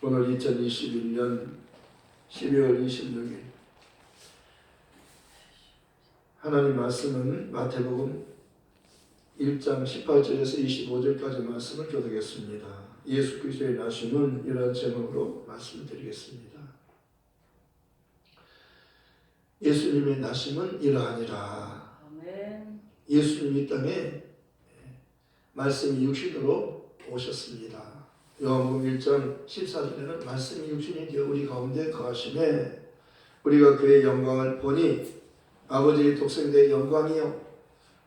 오늘 2021년 12월 26일 하나님 말씀은 마태복음 1장 18절에서 25절까지 말씀을 교독했습니다. 예수 그리스도의 나심은 이러한 제목으로 말씀드리겠습니다. 예수님의 나심은 이러하니라. 아멘. 예수님 이 땅에 말씀이 육신으로 오셨습니다. 요한복음 1장 14절에는 말씀이 육신이 되어 우리 가운데 거하심에 우리가 그의 영광을 보니 아버지의 독생자의 영광이요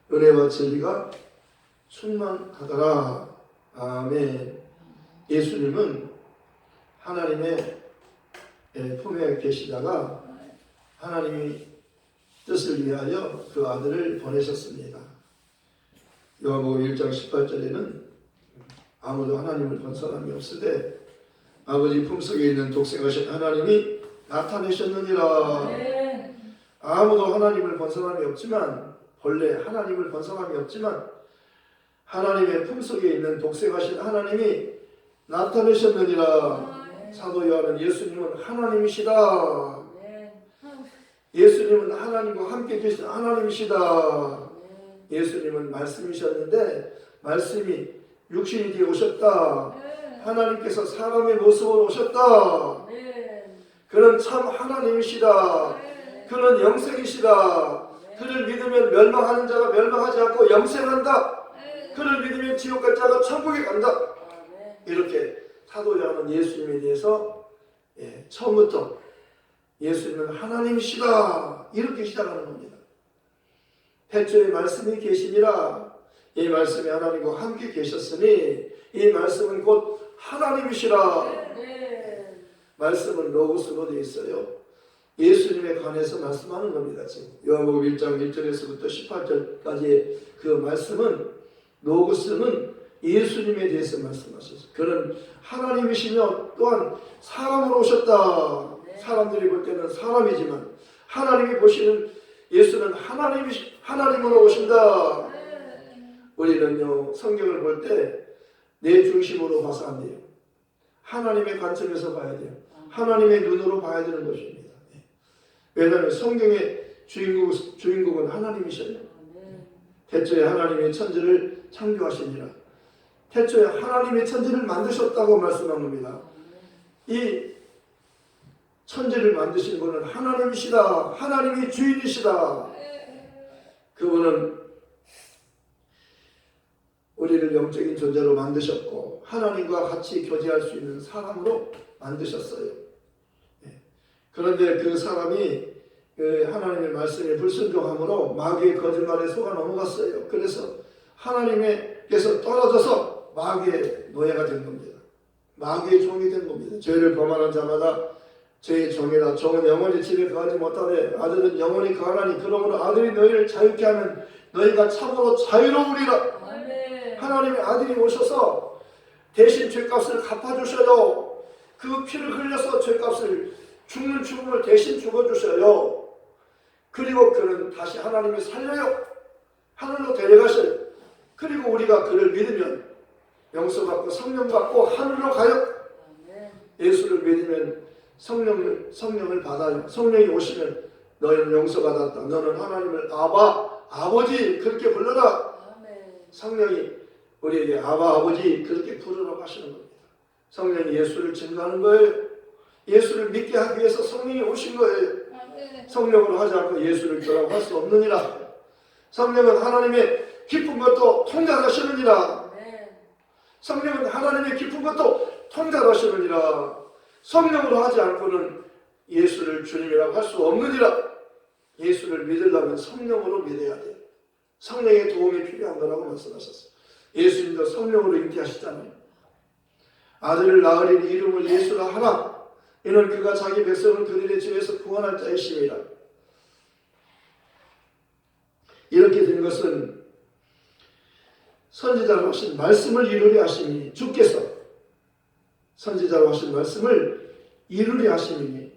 은혜와 진리가 충만하더라. 아멘. 예수님은 하나님의 품에 계시다가 하나님이 뜻을 위하여 그 아들을 보내셨습니다. 요한복음 1장 18절에는 아무도 하나님을 본 사람이 없으되 아버지 품속에 있는 독생하신 하나님이 나타내셨느니라. 아멘. 아무도 하나님을 본 사람이 없지만 본래 하나님을 본 사람이 없지만 하나님의 품속에 있는 독생하신 하나님이 나타내셨느니라. 아멘. 사도 요한은 예수님은 하나님이시다. 아멘. 예수님은 하나님과 함께 계신 하나님이시다. 예수님은 말씀이셨는데 말씀이 육신이 되어 오셨다. 아멘. 하나님께서 사람의 모습으로 오셨다. 아멘. 그는 참 하나님이시다. 아멘. 그는 영생이시다. 그를 믿으면 멸망하는 자가 멸망하지 않고 영생한다. 그를 믿으면 지옥 갈 자가 천국에 간다. 아멘. 이렇게 사도 요한은 예수님에 대해서 예, 처음부터 예수님은 하나님이시다. 이렇게 시작하는 겁니다. 태초에 말씀이 계시니라. 이 말씀이 하나님과 함께 계셨으니 이 말씀은 곧 하나님이시라. 아멘. 말씀은 로고스로 되어 있어요. 예수님에 관해서 말씀하는 겁니다. 지금 요한복음 1장 1절에서부터 18절까지의 그 말씀은 로고스는 예수님에 대해서 말씀하셨어요. 그는 하나님이시며 또한 사람으로 오셨다. 사람들이 볼 때는 사람이지만 하나님이 보시는 예수는 하나님이 하나님으로 오신다. 우리는요 성경을 볼 때 내 중심으로 봐서 안 돼요. 하나님의 관점에서 봐야 돼요. 하나님의 눈으로 봐야 되는 것입니다. 예. 왜냐하면 성경의 주인공, 주인공은 하나님이셔요. 태초에 하나님의 천지를 창조하시니라. 태초에 하나님의 천지를 만드셨다고 말씀한 겁니다. 이 천지를 만드신 분은 하나님이시다. 하나님이 주인이시다. 그분은 우리를 영적인 존재로 만드셨고 하나님과 같이 교제할 수 있는 사람으로 만드셨어요. 예. 그런데 그 사람이 그 하나님의 말씀에 불순종함으로 마귀의 거짓말에 속아 넘어갔어요. 그래서 하나님께서 떨어져서 마귀의 노예가 된 겁니다. 마귀의 종이 된 겁니다. 죄를 범하는 자마다 죄의 종이라 종은 영원히 집에 거하지 못하되 아들은 영원히 거하나니 그러므로 아들이 너희를 자유케 하면 너희가 참으로 자유로우리라. 하나님의 아들이 오셔서 대신 죄값을 갚아주셔요. 그 피를 흘려서 죄값을 죽는 죽음을 대신 죽어주셔요. 그리고 그는 다시 하나님이 살려요. 하늘로 데려가셔요. 그리고 우리가 그를 믿으면 용서받고 성령 받고 하늘로 가요. 예수를 믿으면 성령을 성령을 받아요. 성령이 오시면 너희는 용서받았다. 너는 하나님을 아바 아버지 그렇게 불러라. 성령이 우리에게 아바 아버지 그렇게 부르라고 하시는 겁니다. 성령이 예수를 증거하는 거예요. 예수를 믿게 하기 위해서 성령이 오신 거예요. 성령으로 하지 않고 예수를 주라고 할 수 없느니라. 성령은 하나님의 깊은 것도 통달하시느니라. 성령은 하나님의 깊은 것도 통달하시느니라. 성령으로 하지 않고는 예수를 주님이라고 할 수 없느니라. 예수를 믿으려면 성령으로 믿어야 돼요. 성령의 도움이 필요한 거라고 말씀하셨어요. 예수님도 성령으로 잉태하시잖아요. 아들을 낳으리니 이름을 예수라 하나. 이는 그가 자기 백성을 그들의 죄에서 구원할 자이심이라. 이렇게 된 것은 선지자로 하신 말씀을 이루려 하시니 주께서 선지자로 하신 말씀을 이루려 하시니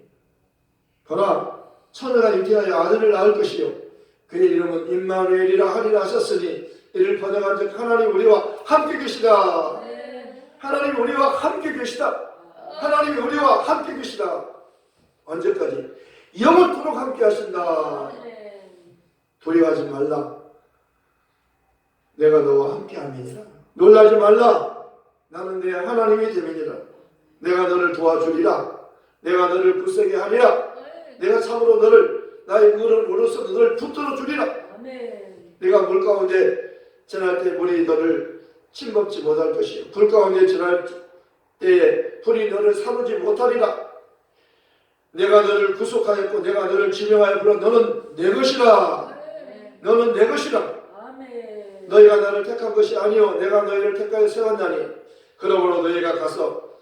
보라 처녀가 잉태하여 아들을 낳을 것이요 그의 이름은 임마누엘이라 하리라 하셨으니 이를 번역한즉 하나님 우리와 함께 계시다 아멘. 하나님 우리와 함께 계시다 하나님이 우리와 함께 계시다. 언제까지? 영원토록 함께 하신다. 두려워하지 말라. 내가 너와 함께 함이니라. 놀라지 말라. 나는 내 하나님의 재민이라. 내가 너를 도와주리라. 내가 너를 굳세게 하리라. 내가 참으로 너를 나의 의를 으로서 너를 붙들어 주리라. 내가 물 가운데 지날 때 물이 너를 침범지 못할 것이요. 불 가운데 지날 때에 불이 너를 사르지 못하리라. 내가 너를 구속하였고 내가 너를 지명하여 불러 너는 내 것이라. 너는 내 것이라. 너희가 나를 택한 것이 아니요 내가 너희를 택하여 세웠나니 그러므로 너희가 가서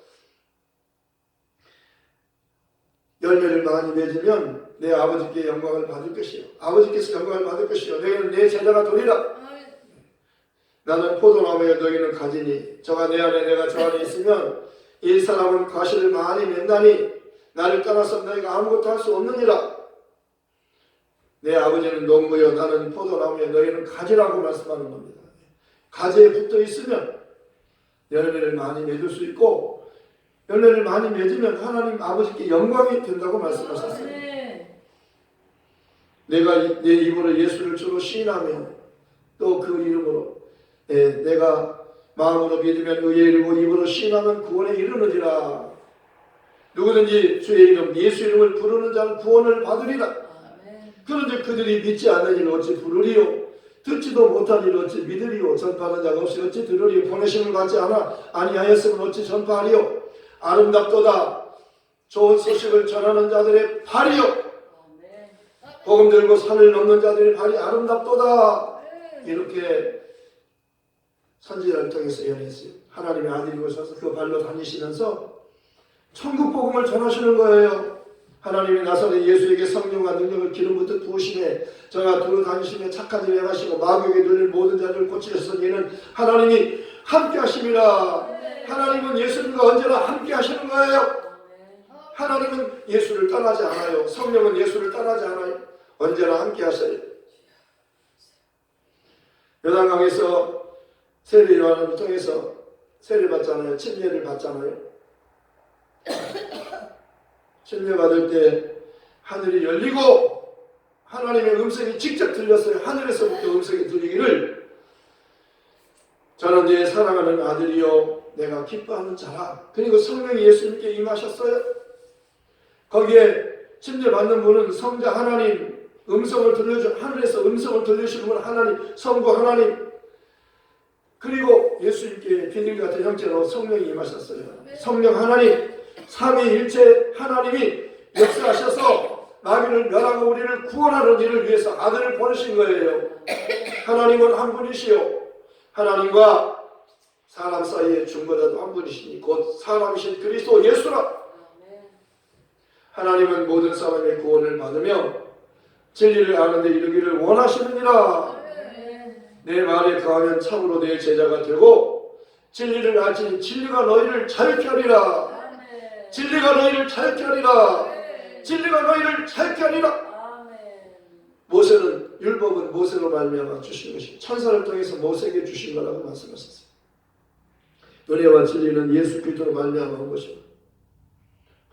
열매를 많이 맺으면 내 아버지께 영광을 받을 것이요 아버지께서 영광을 받을 것이요 너희는 내 제자가 되리라. 나는 포도나무에 너희는 가지니 저가 내 안에 내가 저 안에 있으면 이 사람은 과실을 많이 맺나니 나를 떠나서 너희가 아무것도 할 수 없느니라. 내 아버지는 농부여 나는 포도나무에 너희는 가지라고 말씀하는 겁니다. 가지에 붙어 있으면 열매를 많이 맺을 수 있고 열매를 많이 맺으면 하나님 아버지께 영광이 된다고 말씀하셨어요. 아멘. 내가 이- 내 입으로 예수를 주로 시인하며 또 그 이름으로 예, 내가 마음으로 믿으면 의에 이르고 입으로 시인하면 구원에 이르느니라. 누구든지 주의 이름 예수 이름을 부르는 자는 구원을 받으리라. 그런데 그들이 믿지 않는 일 어찌 부르리요? 듣지도 못한 일 어찌 믿으리요? 전파하는 자가 없이 어찌 들으리요? 보내심을 받지 않아 아니하였으면 어찌 전파하리요? 아름답도다. 좋은 소식을 전하는 자들의 발이요. 복음 들고 산을 넘는 자들의 발이 아름답도다. 이렇게 선지자를 통해서 연했어요 하나님의 아들이 오셔서 그 발로 다니시면서 천국 복음을 전하시는 거예요 하나님이 나사렛 예수에게 성령과 능력을 기름부터 부으시네 저가 두루 다니시며 착한 일 행하시고 마귀에게 눌릴 모든 자들을 고치셨으니 이는 하나님이 함께 하심이라 하나님은 예수님과 언제나 함께 하시는 거예요. 하나님은 예수를 떠나지 않아요. 성령은 예수를 떠나지 않아요. 언제나 함께 하셔요. 요단강에서 세례 요한을 통해서 세례 받잖아요. 침례를 받잖아요. 침례 받을 때 하늘이 열리고 하나님의 음성이 직접 들렸어요. 하늘에서부터 음성이 들리기를 저는 내 사랑하는 아들이요 내가 기뻐하는 자라. 그리고 성령이 예수님께 임하셨어요. 거기에 침례 받는 분은 성자 하나님 음성을 들려주 하늘에서 음성을 들려주시는 분 하나님 성부 하나님 그리고 예수님께 비둘기 같은 형체로 성령이 임하셨어요. 성령 하나님 삼위일체 하나님이 역사하셔서 마귀를 멸하고 우리를 구원하는 일을 위해서 아들을 보내신 거예요. 하나님은 한 분이시요 하나님과 사람 사이의 중보자도 한 분이시니 곧 사람이신 그리스도 예수라. 하나님은 모든 사람의 구원을 받으며 진리를 아는데 이르기를 원하시느니라. 내 말에 거하면 참으로 내 제자가 되고 진리를 알지니 진리가 너희를 자유케 하리라. 진리가 너희를 자유케 하리라. 진리가 너희를 자유케 하리라. 모세는 율법은 모세로 말미암아 주신 것이 천사를 통해서 모세에게 주신 거라고 말씀하셨어요 은혜와 진리는 예수 그리스도로 말미암아 온 것입니다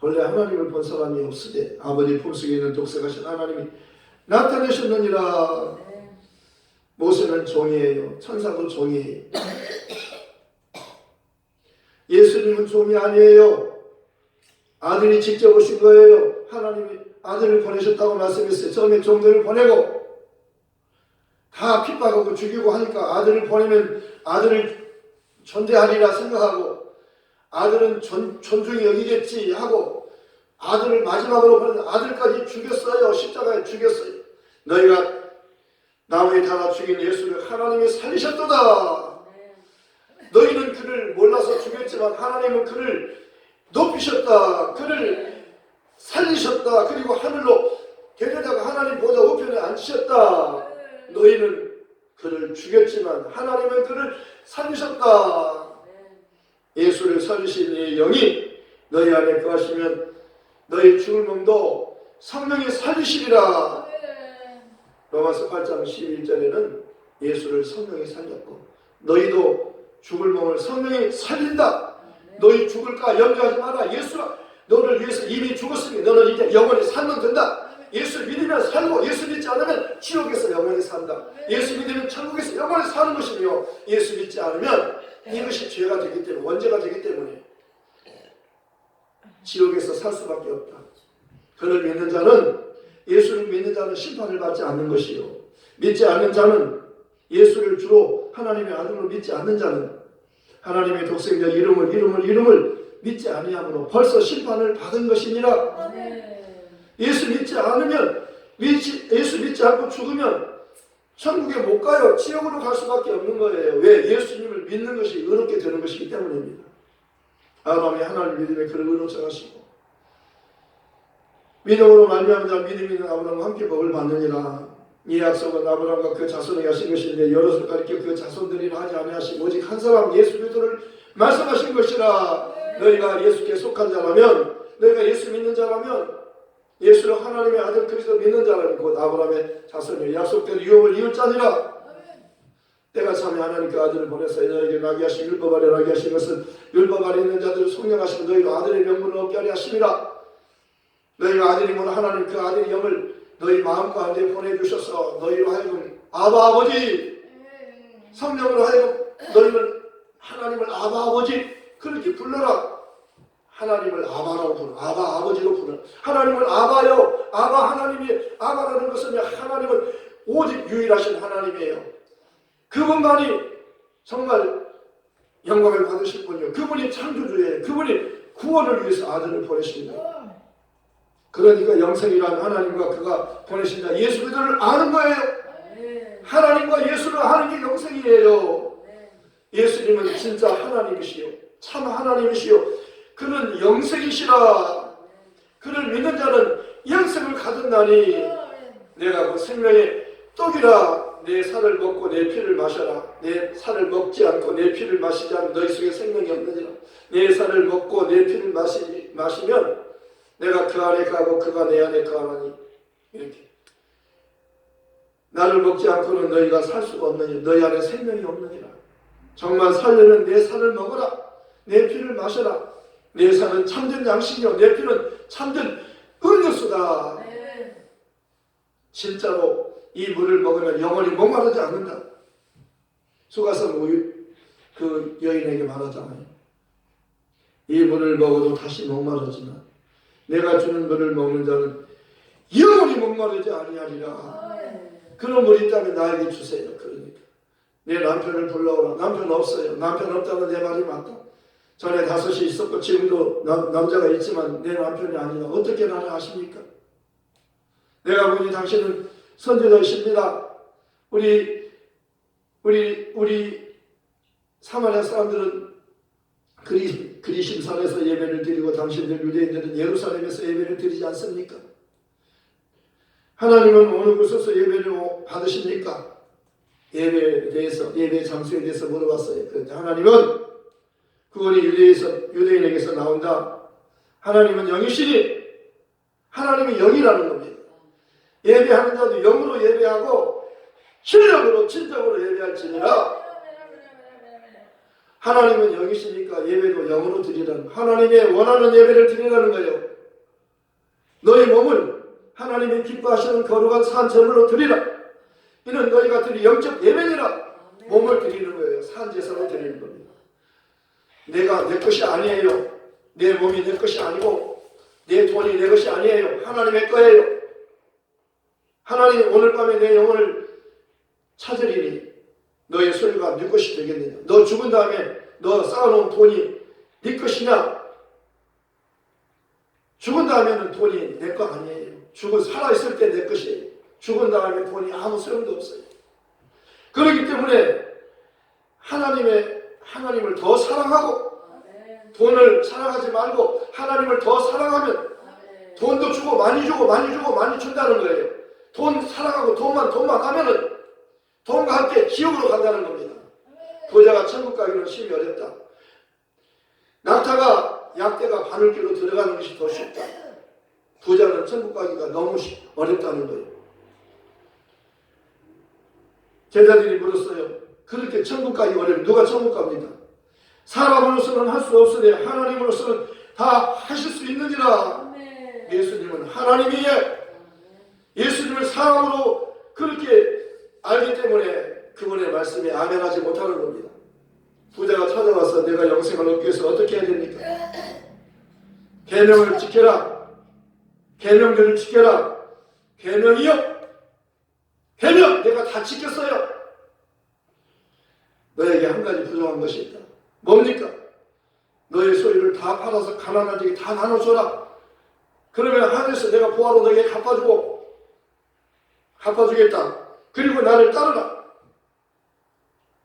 본래 하나님을 본 사람이 없으되 아버지 품속에 있는 독생하신 하나님이 나타내셨느니라. 모세는 종이에요. 천사도 종이에요. 예수님은 종이 아니에요. 아들이 직접 오신 거예요. 하나님이 아들을 보내셨다고 말씀했어요. 처음에 종들을 보내고 다 핍박하고 죽이고 하니까 아들을 보내면 아들을 존대하리라 생각하고 아들은 존, 존중히 여기겠지 하고 아들을 마지막으로 보낸 아들까지 죽였어요. 십자가에 죽였어요. 너희가 나무에 달아 죽인 예수를 하나님이 살리셨도다. 너희는 그를 몰라서 죽였지만 하나님은 그를 높이셨다. 그를 살리셨다. 그리고 하늘로 데려다가 하나님 보좌 우편에 앉히셨다. 너희는 그를 죽였지만 하나님은 그를 살리셨다. 예수를 살리신 이 영이 너희 안에 거하시면 너희 죽을 몸도 성령이 살리시리라. 로마서 8장 11절에는 예수를 성령이 살렸고 너희도 죽을 몸을 성령이 살린다. 너희 죽을까 염려하지 마라. 예수가 너를 위해서 이미 죽었으니 너는 이제 영원히 살면 된다. 예수 믿으면 살고 예수 믿지 않으면 지옥에서 영원히 산다. 예수 믿으면 천국에서 영원히 사는 것이며 예수 믿지 않으면 이것이 죄가 되기 때문에 원죄가 되기 때문에 지옥에서 살 수밖에 없다. 그를 믿는 자는 예수를 믿는 자는 심판을 받지 않는 것이요. 믿지 않는 자는 예수를 주로 하나님의 아들로 믿지 않는 자는 하나님의 독생자 이름을 이름을 이름을 믿지 아니하므로 벌써 심판을 받은 것이니라. 예수 믿지 않으면 믿지, 예수 믿지 않고 죽으면 천국에 못 가요. 지옥으로 갈 수밖에 없는 거예요. 왜? 예수님을 믿는 것이 의롭게 되는 것이기 때문입니다. 아브라함이 하나님 믿음에 그를 의롭게 하시고 믿음으로 말미암은 자 믿음 있는 아브라함과 함께 복을 받느니라. 이 약속은 아브라함과 그 자손에게 하신 것인데 여럿을 가리켜 그 자손들이라 하지 아니하시고 오직 한 사람 예수 그리스도를 말씀하신 것이라. 너희가 예수께 속한 자라면 너희가 예수 믿는 자라면 예수를 하나님의 아들 그리스도 믿는 자라면 곧 아브라함의 자손이 약속된 유업을 이을 자니라. 때가 참에 하나님 그 아들을 보내서 너에게 나게 하신 율법 아래 나게 하신 것은 율법 아래 있는 자들을 속량하시고 너희가 아들의 명분을 얻게 하려 하심이라. 너희가 아들이면 하나님 그 아들의 영을 너희 마음 가운데 보내주셔서 너희로 하여금 아바 아버지 성령으로 하여금 너희를 하나님을 아바 아버지 그렇게 불러라. 하나님을 아바라고 부르, 아바 아버지로 부르. 하나님을 아바요, 아바 하나님이 아바라는 것은 하나님은 오직 유일하신 하나님이에요. 그분만이 정말 영광을 받으실 분이요. 그분이 창조주예요. 그분이 구원을 위해서 아들을 보내십니다. 그러니까 영생이란 하나님과 그가 보내신 자 예수 그리스도를 아는 거예요. 하나님과 예수를 아는 게 영생이에요. 네. 예수님은 진짜 하나님이시요. 참 하나님이시요. 그는 영생이시라. 그를 믿는 자는 영생을 가졌나니 내가 그 생명의 떡이라 내 살을 먹고 내 피를 마셔라. 내 살을 먹지 않고 내 피를 마시지 않으면 너희 속에 생명이 없느니라. 내 살을 먹고 내 피를 마시, 마시면 내가 그 안에 가고 그가 내 안에 가하니 이렇게 나를 먹지 않고는 너희가 살 수가 없느니 너희 안에 생명이 없느니라. 정말 살려면 내 살을 먹어라. 내 피를 마셔라. 내 살은 참된 양식이요. 내 피는 참된 음료수다. 네. 진짜로 이 물을 먹으면 영원히 목마르지 않는다. 수가성 우유 그 여인에게 말하잖아요. 이 물을 먹어도 다시 목마르지만 내가 주는 물을 먹는 자는 영원히 목마르지 아니하리라. 네. 그런 물이 있다면 나에게 주세요. 그러니까 내 남편을 불러오라. 남편 없어요. 남편 없다는 내 말이 맞다. 전에 다섯이 있었고 지금도 남, 남자가 있지만 내 남편이 아니라 어떻게 나를 아십니까? 내가 보니 당신은 선지자이십니다. 우리 우리 우리 사마리아 사람들은 그리 그리심산에서 예배를 드리고 당신들 유대인들은 예루살렘에서 예배를 드리지 않습니까? 하나님은 어느 곳에서 예배를 받으십니까? 예배에 대해서 예배 장소에 대해서 물어봤어요. 그런데 하나님은 그분이 유대에서 유대인에게서 나온다. 하나님은 영이시니 하나님은 영이라는 겁니다. 예배하는 자도 영으로 예배하고 실력으로 진정으로 예배할지니라. 하나님은 영이시니까 예배도 영으로 드리라는 하나님의 원하는 예배를 드리라는 거예요. 너희 몸을 하나님이 기뻐하시는 거룩한 산 제물로 드리라. 이는 너희가 드리 영적 예배니라. 몸을 드리는 거예요. 산 제사로 드리는 겁니다. 내가 내 것이 아니에요. 내 몸이 내 것이 아니고 내 돈이 내 것이 아니에요. 하나님의 거예요. 하나님 오늘 밤에 내 영혼을 찾으리니 너의 소유가 네 것이 되겠느냐? 너 죽은 다음에 너 쌓아놓은 돈이 네 것이냐? 죽은 다음에는 돈이 내 거 아니에요. 죽은 살아있을 때 내 것이에요. 죽은 다음에 돈이 아무 소용도 없어요. 그렇기 때문에 하나님의 하나님을 더 사랑하고. 돈을 사랑하지 말고 하나님을 더 사랑하면. 돈도 주고 많이 주고 많이 주고 많이 준다는 거예요. 돈 사랑하고 돈만 돈만 하면은 돈과 함께 지옥으로 간다는 겁니다. 부자가 천국 가기는 심히 어렵다. 낙타가 약대가 바늘길로 들어가는 것이 더 쉽다. 부자는 천국 가기가 너무 쉬- 어렵다는 거예요. 제자들이 물었어요. 그렇게 천국 가기 어려면 누가 천국 갑니까? 사람으로서는 할 수 없으니 하나님으로서는 다 하실 수 있느니라. 예수님은 하나님이에 예수님을 사람으로 그렇게 알기 때문에 그분의 말씀에 아멘하지 못하는 겁니다. 부자가 찾아와서 내가 영생을 얻기 위해서 어떻게 해야 됩니까? 계명을 지켜라. 계명들을 지켜라. 계명이요. 계명 내가 다 지켰어요. 너에게 한 가지 부족한 것이 있다. 뭡니까? 너의 소유를 다 팔아서 가난한 자에게 다 나눠줘라. 그러면 하늘에서 내가 보아로 너에게 갚아주고 갚아주겠다. 그리고 나를 따르라.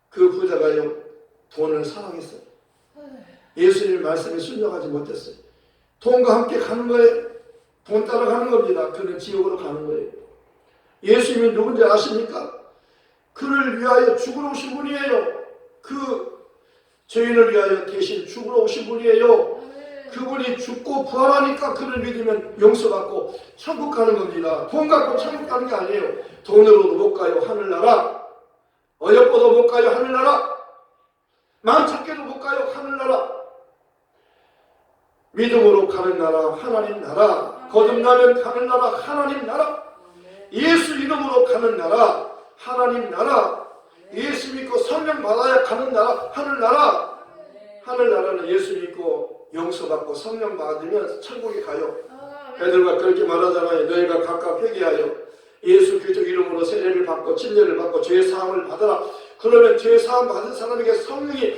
그 부자가요 돈을 사랑했어요. 예수님 말씀에 순종하지 못했어요. 돈과 함께 가는 거예요. 돈 따라가는 겁니다. 그는 지옥으로 가는 거예요. 예수님이 누군지 아십니까? 그를 위하여 죽으러 오신 분이에요. 그 죄인을 위하여 대신 죽으러 오신 분이에요. 그분이 죽고 부활하니까 그를 믿으면 용서받고 천국 가는 겁니다. 돈 갖고 천국 가는 게 아니에요. 돈으로도 못 가요 하늘나라. 어여뻐도 못 가요 하늘나라. 마음 찾게도 못 가요 하늘나라. 믿음으로 가는 나라 하나님 나라. 거듭나면 가는 나라 하나님 나라. 예수 이름으로 가는 나라 하나님 나라. 예수 믿고 성령 받아야 가는 나라 하늘 나라. 아멘. 하늘 나라는 예수 믿고 용서받고 성령 받으면 천국에 가요. 아멘. 애들과 그렇게 말하잖아요. 너희가 각각 회개하여 예수 그리스도 이름으로 세례를 받고 침례를 받고 죄 사함을 받아라. 그러면 죄 사함 받은 사람에게 성령이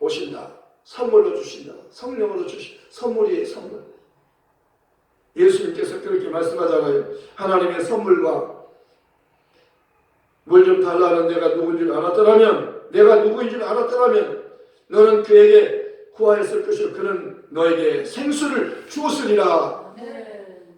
오신다. 선물로 주신다. 성령으로 주신 선물이에요. 선물. 예수님께서 그렇게 말씀하잖아요. 하나님의 선물과 물 좀 달라는 내가 누군지 알았더라면 내가 누구인 줄 알았더라면 너는 그에게 구하였을 것이요 그는 너에게 생수를 주었으리라.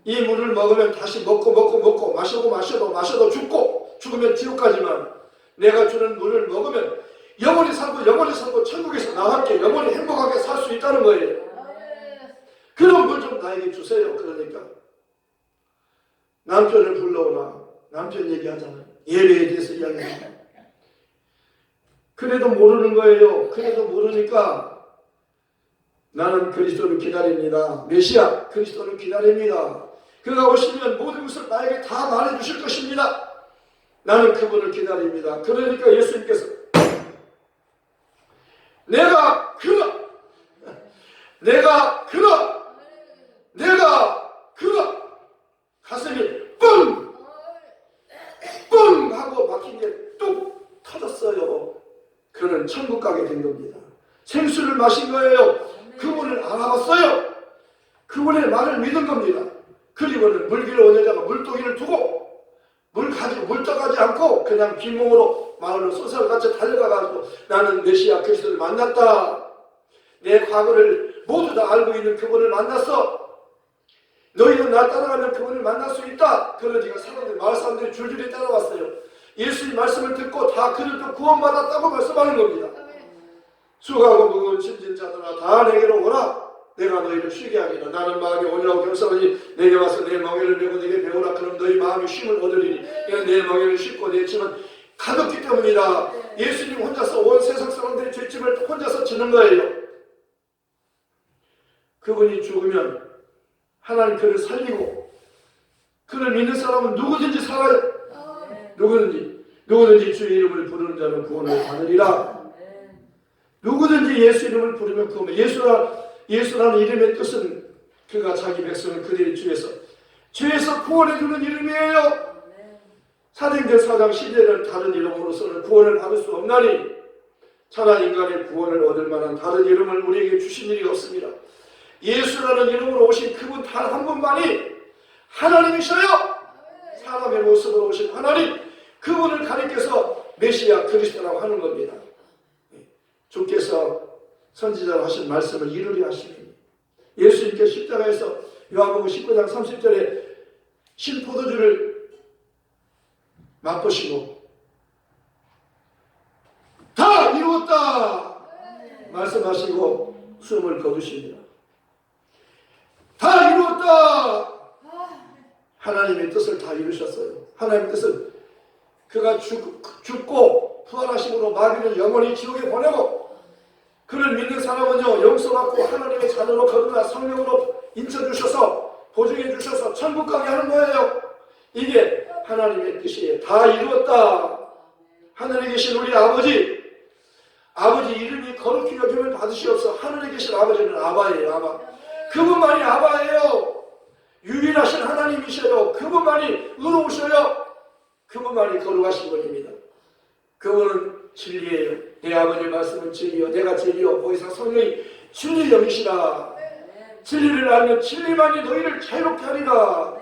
이 물을 먹으면 다시 먹고 먹고 먹고 마셔도 마셔도 마셔도 죽고 죽으면 지옥까지만 내가 주는 물을 먹으면 영원히 살고 영원히 살고 천국에서 함께 영원히 행복하게 살 수 있다는 거예요. 그런 물좀 나에게 주세요. 그러니까 남편을 불러오라. 남편 얘기하잖아요. 예배에 대해서 이야기합니다. 그래도 모르는 거예요. 그래도 모르니까 나는 그리스도를 기다립니다. 메시아 그리스도를 기다립니다. 그가 오시면 모든 것을 나에게 다 말해 주실 것입니다. 나는 그분을 기다립니다. 그러니까 예수님께서 내가 그가 내가 그가 내가 그가 가슴이 뿡! 뿡! 하고 막힌 게뚝 터졌어요. 그는 천국 가게 된 겁니다. 생수를 마신 거예요. 알아봤어요. 그분의 말을 믿은 겁니다. 그리고는 물길을 온 여자가 물동이를 두고 물 가지고 물 떠가지 않고 그냥 빈몸으로 마을로 쏘살같이 달려가가지고 나는 메시아 그리스도를 만났다. 내 과거를 모두 다 알고 있는 그분을 만났어. 너희는 나 따라가면 그분을 만날 수 있다. 그러니까 사람들 마을 사람들이 줄줄이 따라왔어요. 예수님 말씀을 듣고 다 그를 또 구원받았다고 말씀하는 겁니다. 수고하고 무거운 짐진 자들아 다 내게로 오라. 내가 너희를 쉬게 하리라. 나는 마음이 온유하고 겸손하니 내게 와서 내 멍에를 메고 내게 배우라. 그럼 너희 마음이 쉼을 얻으리니 이는 내 멍에를 싣고 내 짐은 가볍기 때문이다. 예수님 혼자서 온 세상 사람들의 죄짐을 혼자서 지는 거예요. 그분이 죽으면 하나님 그를 살리고 그를 믿는 사람은 누구든지 살아요. 아멘. 누구든지 누구든지 주의 이름을 부르는 자는 구원을 받으리라. 아멘. 누구든지 예수 이름을 부르면 구원. 예수라 예수라는 이름의 뜻은 그가 자기 백성을 그들의 주에서 죄에서 구원해 주는 이름이에요. 사도행전 4장 10절은 다른 이름으로서는 구원을 받을 수 없나니 차라리 인간의 구원을 얻을 만한 다른 이름을 우리에게 주신 일이 없습니다. 예수라는 이름으로 오신 그분 단 한 분만이 하나님이셔요. 사람의 모습으로 오신 하나님 그분을 가리켜서 메시아 그리스도라고 하는 겁니다. 주께서 선지자로 하신 말씀을 이루려 하시니 예수님께 십자가에서 요한복음 19장 30절에 신 포도주를 맛보시고 다 이루었다 말씀하시고 숨을 거두십니다. 다 이루었다 하나님의 뜻을 다 이루셨어요. 하나님의 뜻은 그가 죽, 죽고 부활하심으로 마귀를 영원히 지옥에 보내고 그를 믿는 사람은요 용서받고 하나님의 자녀로 거듭나 성령으로 인쳐주셔서 보증해 주셔서 천국 가게 하는 거예요. 이게 하나님의 뜻이에요. 다 이루었다. 하늘에 계신 우리 아버지. 아버지 이름이 거룩히 여김을 받으시옵소. 하늘에 계신 아버지는 아바예요 아바. 그분만이 아바예요. 유일하신 하나님이셔요. 그분만이 의로우셔요. 그분만이 거룩하신 분입니다. 그분은 진리예요 내 아버지 말씀은 진리요. 내가 진리요. 더 이상 성령이 진리 영이시라 진리를 알면 진리만이 너희를 자유롭게 하리라.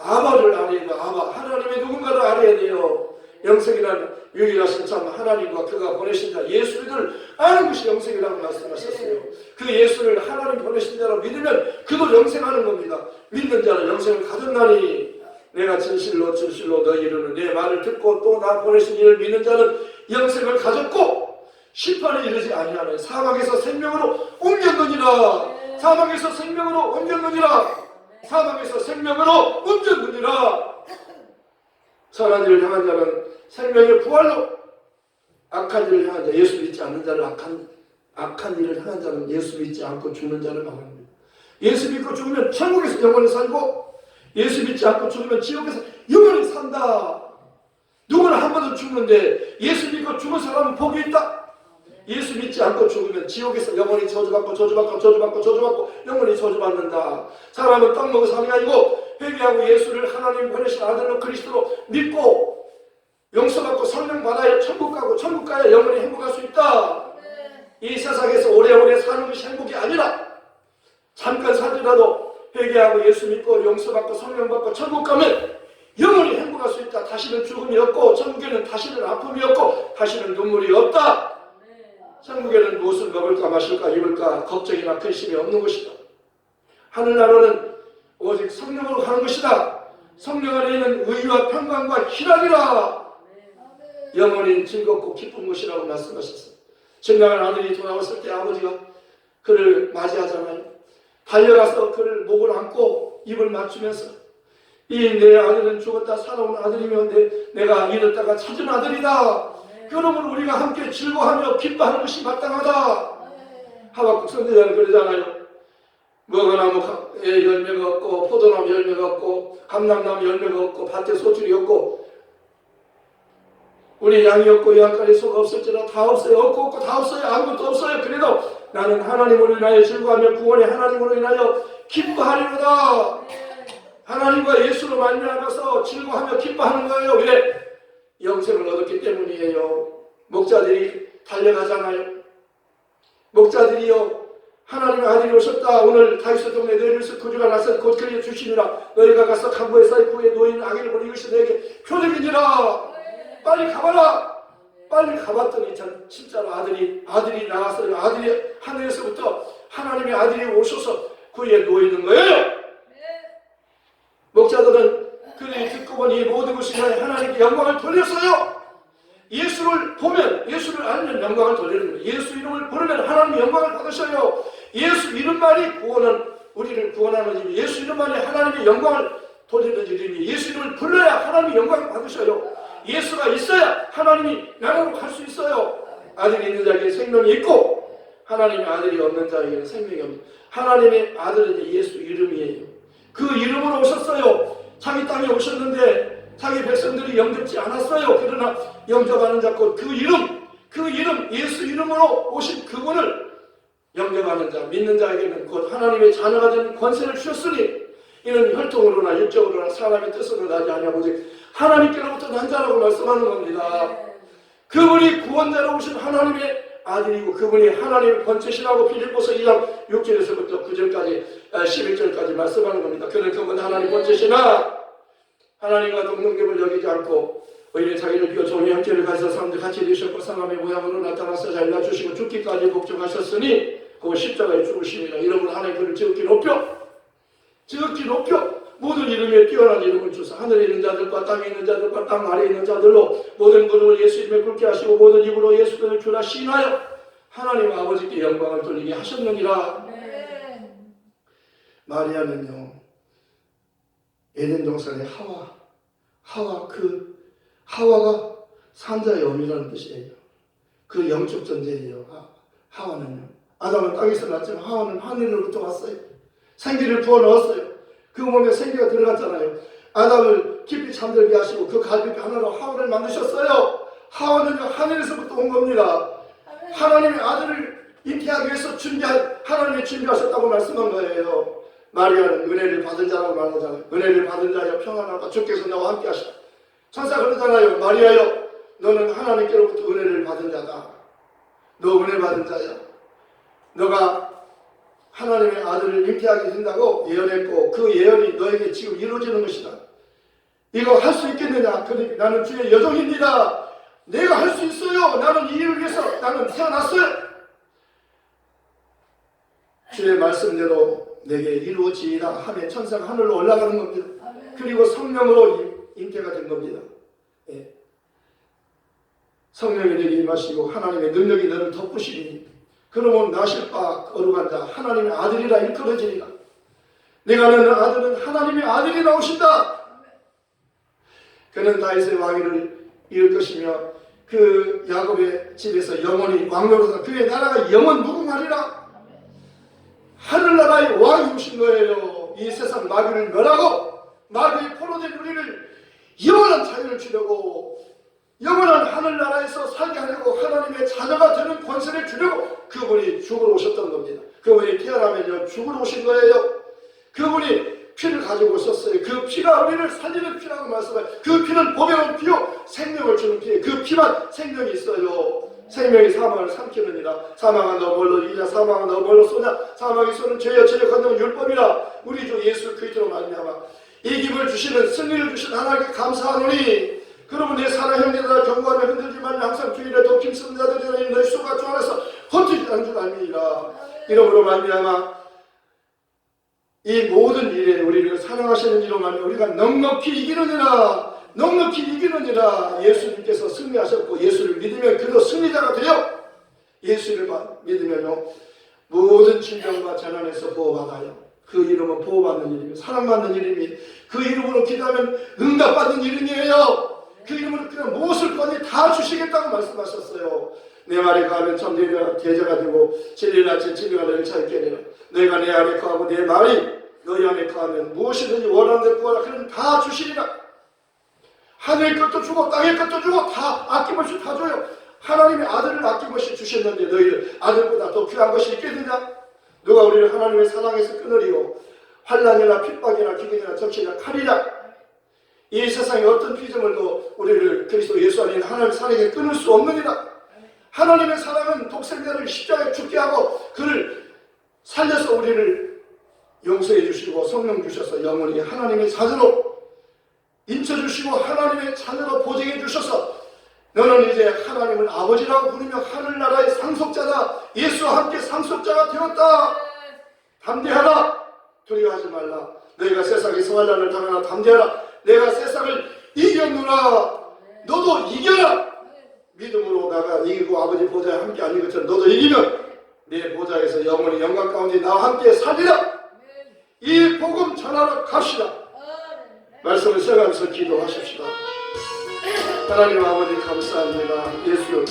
아바를 알아야 돼요 아바 하나님의 누군가를 알아야 돼요. 영생이라는 유일하신 참 하나님과 그가 보내신 자 예수를 아는 것이 영생이라고 말씀하셨어요. 그 예수를 하나님 보내신 자로 믿으면 그도 영생하는 겁니다. 믿는 자는 영생을 가졌나니 내가 진실로 진실로 너희를 내 말을 듣고 또 나 보내신 이를 믿는 자는 영생을 가졌고 심판에 이르지 아니하는 사망에서 생명으로 옮겼느니라 사망에서 생명으로 옮겼느니라 사망에서 생명으로 옮겼느니라 선한 일을 향한 자는 생명의 부활로 악한 일을 향한 자 예수 믿지 않는 자를 악한 악한 일을 향한 자는 예수 믿지 않고 죽는 자를 말합니다. 예수 믿고 죽으면 천국에서 영원히 살고 예수 믿지 않고 죽으면 지옥에서 영원히 산다. 누구나 한 번은 죽는데 예수 믿고 죽은 사람은 복이 있다. 예수 믿지 않고 죽으면 지옥에서 영원히 저주받고 저주받고 저주받고 저주받고 영원히 저주받는다. 사람은 떡 사는 게 아니고 회개하고 예수를 하나님 보내신 아들로 그리스도로 믿고 용서받고 성령 받아야 천국 가고 천국 가야 영원히 행복할 수 있다. 이 세상에서 오래오래 사는 것이 행복이 아니라 잠깐 살더라도 회개하고 예수 믿고 용서받고 성령 받고 천국 가면 영원히 다. 다시는 죽음이 없고 천국에는 다시는 아픔이 없고 다시는 눈물이 없다. 천국에는 무엇을 먹을까 마실까 입을까 걱정이나 근심이 없는 것이다. 하늘나라는 오직 성령으로 가는 것이다. 성령 안에 있는 의와 평강과 희락이라 영원히 즐겁고 기쁜 것이라고 말씀하셨어요. 증강한 아들이 돌아왔을 때 아버지가 그를 맞이하잖아요. 달려가서 그를 목을 안고 입을 맞추면서 이 내 아들은 죽었다 살아온 아들이며 내, 내가 잃었다가 찾은 아들이다. 그러므로 우리가 함께 즐거워하며 기뻐하는 것이 마땅하다. 하박국 선지자는 그러잖아요. 먹어나무 에 열매가 없고 포도나무 열매가 없고 감람나무 열매가 없고 밭에 소출이 없고 우리 양이 없고 양간에 소가 없을지라 다 없어요. 없고 없고 다 없어요. 아무것도 없어요. 그래도 나는 하나님으로 인하여 즐거워하며 구원의 하나님으로 인하여 기뻐하리로다. 하나님과 예수로 말미암아서 즐거워하며 기뻐하는 거예요. 왜? 영생을 얻었기 때문이에요. 목자들이 달려가잖아요. 목자들이요. 하나님의 아들이 오셨다. 오늘 다윗의 동네 너희를 구주가 나서 곧 그리 주시니라. 너희가 가서 강구의 사이 구에 놓인 아기를 보니 이것이 너에게 표적이니라. 빨리 가봐라. 빨리 가봤더니 전 진짜로 아들이 아들이 나왔어요. 아들이 하늘에서부터 하나님의 아들이 오셔서 구에 놓여 있는 거예요. 목자들은 그들이 듣고 보니 모든 것이 하나님께 영광을 돌렸어요. 예수를 보면 예수를 알면 영광을 돌리는 거예요. 예수 이름을 부르면 하나님의 영광을 받으셔요. 예수 이름만이 구원은 우리를 구원하는 이름. 예수 이름만이 하나님의 영광을 돌리는 이름이 예수 이름을 불러야 하나님의 영광을 받으셔요. 예수가 있어야 하나님이 나라로 갈 수 있어요. 아들이 있는 자에게 생명이 있고 하나님의 아들이 없는 자에게는 생명이 없는 하나님의 아들은 예수 이름이에요. 그 이름으로 오셨어요. 자기 땅에 오셨는데 자기 백성들이 영접지 않았어요. 그러나 영접하는 자고 그 이름, 그 이름 예수 이름으로 오신 그분을 영접하는 자, 믿는 자에게는 곧 하나님의 자녀가 되는 권세를 주셨으니 이는 혈통으로나 육적으로나 사람의 뜻으로 나지 아니하고 오직 하나님께로부터 난 자라고 말씀하는 겁니다. 그분이 구원자로 오신 하나님의 아들이고 그분이 하나님의 번체시라고 빌립보서 2장 6절에서부터 9절까지 11절까지 말씀하는 겁니다. 그는 그분 하나님 번체시나 하나님과 동등됨을 여기지 않고 오히려 자기를 비워 좋은 형체를 가져서 사람들 같이 되셨고 사람의 모양으로 나타나서 잘 낳주시고 죽기까지 복종하셨으니 그 십자가에 죽으심이라 이름으로 하나님 그를 지극히 높여 지극히 높여 모든 이름에 뛰어난 이름을 주사 하늘에 있는 자들과 땅에 있는 자들과 땅 아래에 있는 자들로 모든 그룹을 예수 이름에 굵게 하시고 모든 입으로 예수 그를 주라 신하여 하나님 아버지께 영광을 돌리게 하셨느니라 마리아는요 에덴 동산의 하와 하와 그 하와가 산자의 어미라는 뜻이에요 그 영적 존재예요 아, 하와는요. 아담은 땅에서 났지만 하와는 하늘로부터 왔어요. 생기를 부어 넣었어요. 그 몸에 생기가 들어갔잖아요. 아담을 깊이 잠들게 하시고 그 갈비뼈 하나로 하와를 만드셨어요. 하와는요 하늘에서부터 온 겁니다. 하나님의 아들을 잉태하기 위해서 준비한 하나님이 준비하셨다고 말씀한 거예요. 마리아는 은혜를 받은 자라고 말하잖아요. 은혜를 받은 자여 평안하다 주께서 나와 함께 하시다. 천사 그러잖아요. 마리아여 너는 하나님께로부터 은혜를 받은 자다. 너 은혜 받은 자야. 너가 하나님의 아들을 잉태하게 된다고 예언했고 그 예언이 너에게 지금 이루어지는 것이다. 이거 할 수 있겠느냐? 그러니 나는 주의 여종입니다. 내가 할 수 있어요. 나는 이 일을 위해서 나는 태어났어요. 주의 말씀대로 내게 이루어지이다 하면 천사가 하늘로 올라가는 겁니다. 그리고 성령으로 임- 잉태가 된 겁니다. 예. 성령이 내게 임하시고 하나님의 능력이 너를 덮으시니 그러면 나실 바 거룩한 자 하나님의 아들이라 일컬어지리라. 내가 너는 아들은 하나님의 아들이 나오신다. 그는 다윗의 왕위를 이을 것이며 그 야곱의 집에서 영원히 왕노로서 그의 나라가 영원 무궁하리라. 하늘나라의 왕이 오신 거예요. 이 세상 마귀를 멸하고 마귀의 포로된 우리를 영원한 자유를 주려고 영원한 하늘나라에서 살게 하려고 하나님의 자녀가 되는 권세를 주려고 그분이 죽으러 오셨던 겁니다. 그분이 태어나면요 죽으러 오신 거예요. 그분이 피를 가지고 오셨어요. 그 피가 우리를 살리는 피라고 말씀해요. 그 피는 보배로운 피요 생명을 주는 피예요. 그 피만 생명이 있어요. 생명이 사망을 삼키느니라 사망은 너 뭘로 이냐 사망은 너 뭘로 쏘냐 사망이 쏘는 죄여 죄의 건너는 율법이라 우리 주 예수 그리스도로 말미암아 이 기을 주시는 승리를 주신 하나님께 감사하노니 그러면 내 사랑 형제들아 경고하며 흔들지 말며 항상 주일에 돕힘 쓰는 자들이라 너희 수가 주 안에서 헛되지 않은 줄 알미니라. 이러므로 말미암아 이 모든 일에 우리를 사랑하시는 이로 말미 우리가 넉넉히 이기느니라. 넉넉히 이기느니라. 예수님께서 승리하셨고 예수를 믿으면 그도 승리자가 되어 예수를 바- 믿으면요. 모든 질병과 재난에서 보호받아요. 그 이름은 보호받는 이름이에요 사랑받는 이름이 그 이름으로 기도하면 응답받는 이름이에요 그 이름으로 그냥 무엇을 건지 다 주시겠다고 말씀하셨어요. 내 말에 가면 참 내가 대자가 되고 진리나 제 진리가 너를 찾게 되라 내가 내 안에 거하고 내 말이 너희 안에 거하면 무엇이든지 원하는 데 구하라. 그러면 다 주시리라. 하늘 것도 주고 땅의 것도 주고 다 아낌없이 다 줘요. 하나님의 아들을 아낌없이 주셨는데 너희를 아들보다 더 귀한 것이 있겠느냐? 누가 우리를 하나님의 사랑에서 끊으리요? 환란이나 핍박이나 기근이나 적시나 칼이라 이 세상에 어떤 피조물도 우리를 그리스도 예수 있는 하나님의 사랑에 끊을 수 없느니라. 하나님의 사랑은 독생자를 십자가에 죽게 하고 그를 살려서 우리를 용서해 주시고 성령 주셔서 영원히 하나님의 자녀로 인쳐 주시고 하나님의 자녀로 보증해 주셔서 너는 이제 하나님을 아버지라고 부르며 하늘나라의 상속자다. 예수와 함께 상속자가 되었다. 담대하라. 두려워하지 말라. 너희가 세상에서 환란을 당하나 담대하라 내가 세상을 이겼노라. 너도 이겨라. 믿음으로 나가 이기고 아버지 보좌에 함께 앉는 것처럼 너도 이기면 내 보좌에서 영원히 영광 가운데 나와 함께 살리라. 이 복음 전하러 갑시다. 말씀을 써가면서 기도하십시다. 하나님 아버지 감사합니다. 예수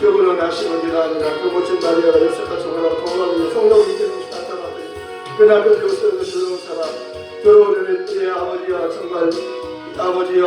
그분은 일 아니라 그 멋진 마리아가 요셉과 정하고 동감이 성령을 이기는 것이 나타났더니 그 남편 요셉을 들은 사람 들어오는 내 아버지야 정말 아버지야